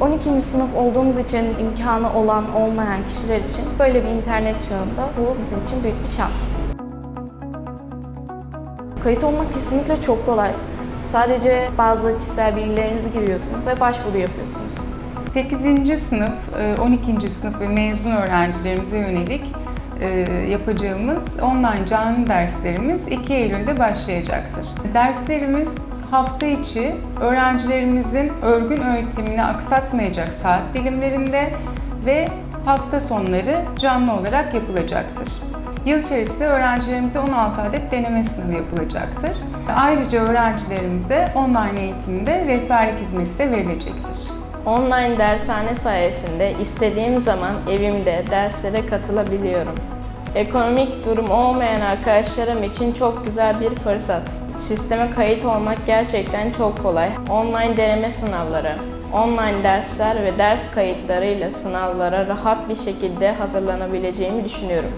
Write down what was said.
12. sınıf olduğumuz için imkanı olan olmayan kişiler için böyle bir internet çağında bu bizim için büyük bir şans. Kayıt olmak kesinlikle çok kolay. Sadece bazı kişisel bilgilerinizi giriyorsunuz ve başvuru yapıyorsunuz. 8. sınıf, e, 12. sınıf ve mezun öğrencilerimize yönelik e, yapacağımız online canlı derslerimiz 2 Eylül'de başlayacaktır. Derslerimiz hafta içi öğrencilerimizin örgün öğretimini aksatmayacak saat dilimlerinde ve hafta sonları canlı olarak yapılacaktır. Yıl içerisinde öğrencilerimize 16 adet deneme sınavı yapılacaktır. Ayrıca öğrencilerimize online eğitimde rehberlik hizmeti de verilecektir. Online dershane sayesinde istediğim zaman evimde derslere katılabiliyorum. Ekonomik durum olmayan arkadaşlarım için çok güzel bir fırsat. Sisteme kayıt olmak gerçekten çok kolay. Online deneme sınavları, online dersler ve ders kayıtlarıyla sınavlara rahat bir şekilde hazırlanabileceğimi düşünüyorum.